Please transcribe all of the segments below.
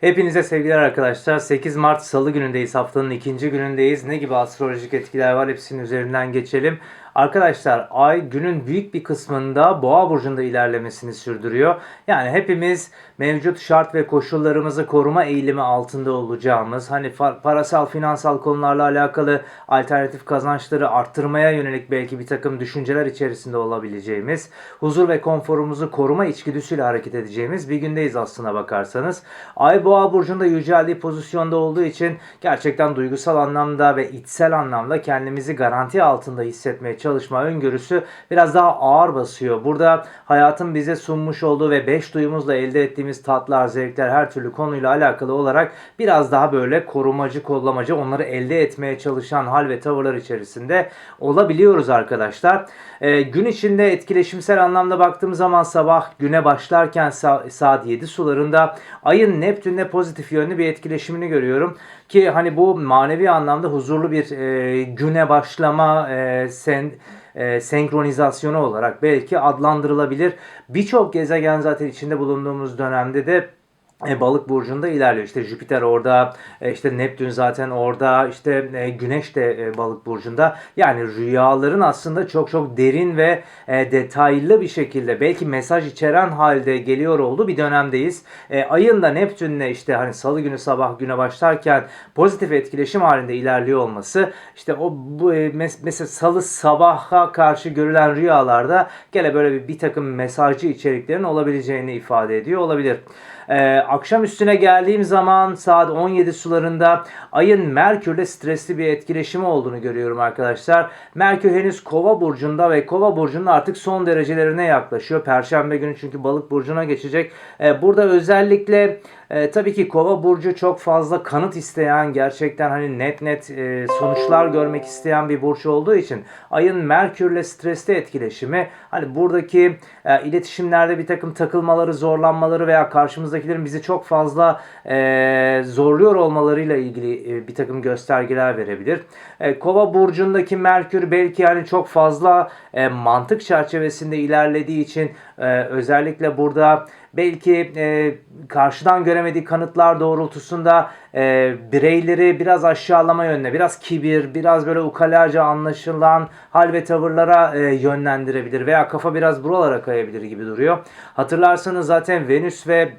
Hepinize sevgiler arkadaşlar. 8 Mart Salı günündeyiz. Haftanın ikinci günündeyiz. Ne gibi astrolojik etkiler var hepsinin üzerinden geçelim. Arkadaşlar ay günün büyük bir kısmında boğa burcunda ilerlemesini sürdürüyor. Yani hepimiz mevcut şart ve koşullarımızı koruma eğilimi altında olacağımız, hani parasal finansal konularla alakalı alternatif kazançları arttırmaya yönelik belki bir takım düşünceler içerisinde olabileceğimiz, huzur ve konforumuzu koruma içgüdüsüyle hareket edeceğimiz bir gündeyiz aslına bakarsanız. Ay boğa burcunda yüceldiği pozisyonda olduğu için gerçekten duygusal anlamda ve içsel anlamda kendimizi garanti altında hissetmeye çalışma öngörüsü biraz daha ağır basıyor. Burada hayatın bize sunmuş olduğu ve beş duyumuzla elde ettiğimiz tatlar, zevkler her türlü konuyla alakalı olarak biraz daha böyle korumacı, kollamacı onları elde etmeye çalışan hal ve tavırlar içerisinde olabiliyoruz arkadaşlar. Ee, gün içinde etkileşimsel anlamda baktığım zaman sabah güne başlarken sa- saat 7 sularında ayın Neptün'le pozitif yönlü bir etkileşimini görüyorum. Ki hani bu manevi anlamda huzurlu bir e, güne başlama e, sen e, senkronizasyonu olarak belki adlandırılabilir. Birçok gezegen zaten içinde bulunduğumuz dönemde de e, balık burcunda ilerliyor. İşte Jüpiter orada, e, işte Neptün zaten orada, işte e, Güneş de e, balık burcunda. Yani rüyaların aslında çok çok derin ve e, detaylı bir şekilde belki mesaj içeren halde geliyor olduğu bir dönemdeyiz. E, ayın Neptün'le işte hani salı günü sabah güne başlarken pozitif etkileşim halinde ilerliyor olması işte o bu e, mes- mesela salı sabaha karşı görülen rüyalarda gene böyle bir, bir takım mesajcı içeriklerin olabileceğini ifade ediyor olabilir. Ee, akşam üstüne geldiğim zaman saat 17 sularında ayın Merkür'le stresli bir etkileşimi olduğunu görüyorum arkadaşlar. Merkür henüz Kova burcunda ve Kova burcunun artık son derecelerine yaklaşıyor. Perşembe günü çünkü Balık burcuna geçecek. Ee, burada özellikle e, tabii ki Kova burcu çok fazla kanıt isteyen, gerçekten hani net net e, sonuçlar görmek isteyen bir burç olduğu için ayın Merkür'le stresli etkileşimi hani buradaki e, iletişimlerde bir takım takılmaları, zorlanmaları veya karşımızdakilerin bizi çok fazla e, zorluyor olmalarıyla ilgili e, bir takım göstergeler verebilir. E, Kova burcundaki Merkür belki yani çok fazla e, mantık çerçevesinde ilerlediği için e, özellikle burada belki e, karşıdan göremediği kanıtlar doğrultusunda e, bireyleri biraz aşağılama yönüne, biraz kibir, biraz böyle ukalaca anlaşılan hal ve tavırlara e, yönlendirebilir veya kafa biraz buralara kayabilir gibi duruyor. Hatırlarsanız zaten Venüs ve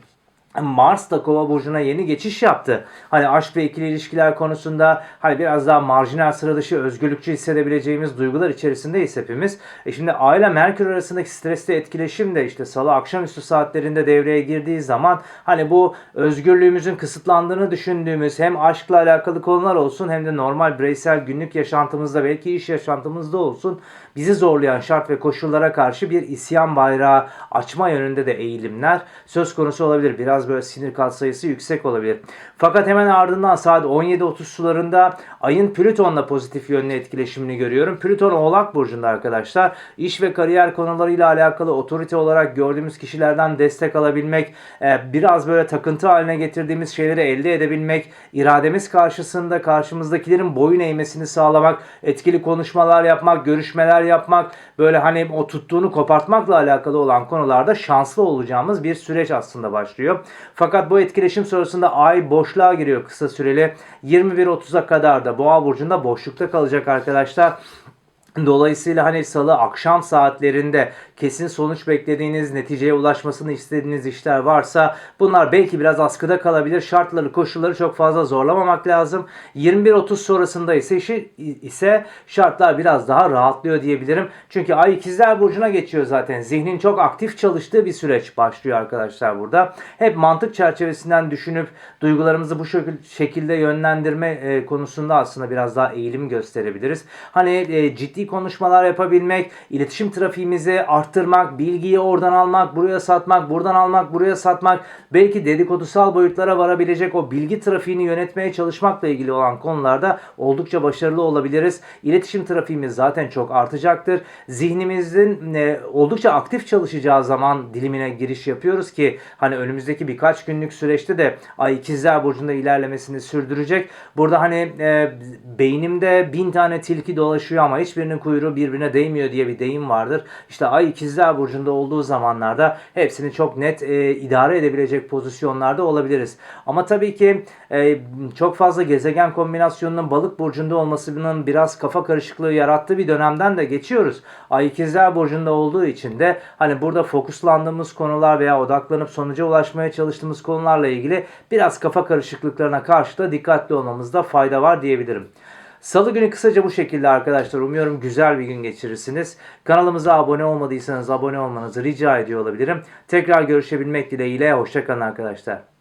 Mars da Kova burcuna yeni geçiş yaptı. Hani aşk ve ikili ilişkiler konusunda hani biraz daha marjinal sıra dışı özgürlükçü hissedebileceğimiz duygular içerisindeyiz hepimiz. E şimdi aile Merkür arasındaki stresli etkileşim de işte salı akşamüstü saatlerinde devreye girdiği zaman hani bu özgürlüğümüzün kısıtlandığını düşündüğümüz hem aşkla alakalı konular olsun hem de normal bireysel günlük yaşantımızda belki iş yaşantımızda olsun bizi zorlayan şart ve koşullara karşı bir isyan bayrağı açma yönünde de eğilimler söz konusu olabilir. Biraz böyle sinir katsayısı yüksek olabilir. Fakat hemen ardından saat 17.30 sularında ayın Plüton'la pozitif yönlü etkileşimini görüyorum. Plüton Oğlak Burcu'nda arkadaşlar. İş ve kariyer konularıyla alakalı otorite olarak gördüğümüz kişilerden destek alabilmek, e, biraz böyle takıntı haline getirdiğimiz şeyleri elde edebilmek, irademiz karşısında karşımızdakilerin boyun eğmesini sağlamak, etkili konuşmalar yapmak, görüşmeler yapmak, böyle hani o tuttuğunu kopartmakla alakalı olan konularda şanslı olacağımız bir süreç aslında başlıyor. Fakat bu etkileşim sonrasında ay boşluğa giriyor kısa süreli. 21.30'a kadar da Boğa burcunda boşlukta kalacak arkadaşlar. Dolayısıyla hani salı akşam saatlerinde kesin sonuç beklediğiniz, neticeye ulaşmasını istediğiniz işler varsa bunlar belki biraz askıda kalabilir. Şartları, koşulları çok fazla zorlamamak lazım. 21.30 sonrasında ise işi, ise şartlar biraz daha rahatlıyor diyebilirim. Çünkü Ay ikizler burcuna geçiyor zaten. Zihnin çok aktif çalıştığı bir süreç başlıyor arkadaşlar burada. Hep mantık çerçevesinden düşünüp duygularımızı bu şekil- şekilde yönlendirme e, konusunda aslında biraz daha eğilim gösterebiliriz. Hani e, konuşmalar yapabilmek, iletişim trafiğimizi arttırmak, bilgiyi oradan almak, buraya satmak, buradan almak, buraya satmak, belki dedikodusal boyutlara varabilecek o bilgi trafiğini yönetmeye çalışmakla ilgili olan konularda oldukça başarılı olabiliriz. İletişim trafiğimiz zaten çok artacaktır. Zihnimizin e, oldukça aktif çalışacağı zaman dilimine giriş yapıyoruz ki hani önümüzdeki birkaç günlük süreçte de Ay ikizler burcunda ilerlemesini sürdürecek. Burada hani e, beynimde bin tane tilki dolaşıyor ama hiçbirinin Kedilerin kuyruğu birbirine değmiyor diye bir deyim vardır. İşte ay ikizler burcunda olduğu zamanlarda hepsini çok net e, idare edebilecek pozisyonlarda olabiliriz. Ama tabii ki e, çok fazla gezegen kombinasyonunun balık burcunda olmasının biraz kafa karışıklığı yarattığı bir dönemden de geçiyoruz. Ay ikizler burcunda olduğu için de hani burada fokuslandığımız konular veya odaklanıp sonuca ulaşmaya çalıştığımız konularla ilgili biraz kafa karışıklıklarına karşı da dikkatli olmamızda fayda var diyebilirim. Salı günü kısaca bu şekilde arkadaşlar. Umuyorum güzel bir gün geçirirsiniz. Kanalımıza abone olmadıysanız abone olmanızı rica ediyor olabilirim. Tekrar görüşebilmek dileğiyle. Hoşçakalın arkadaşlar.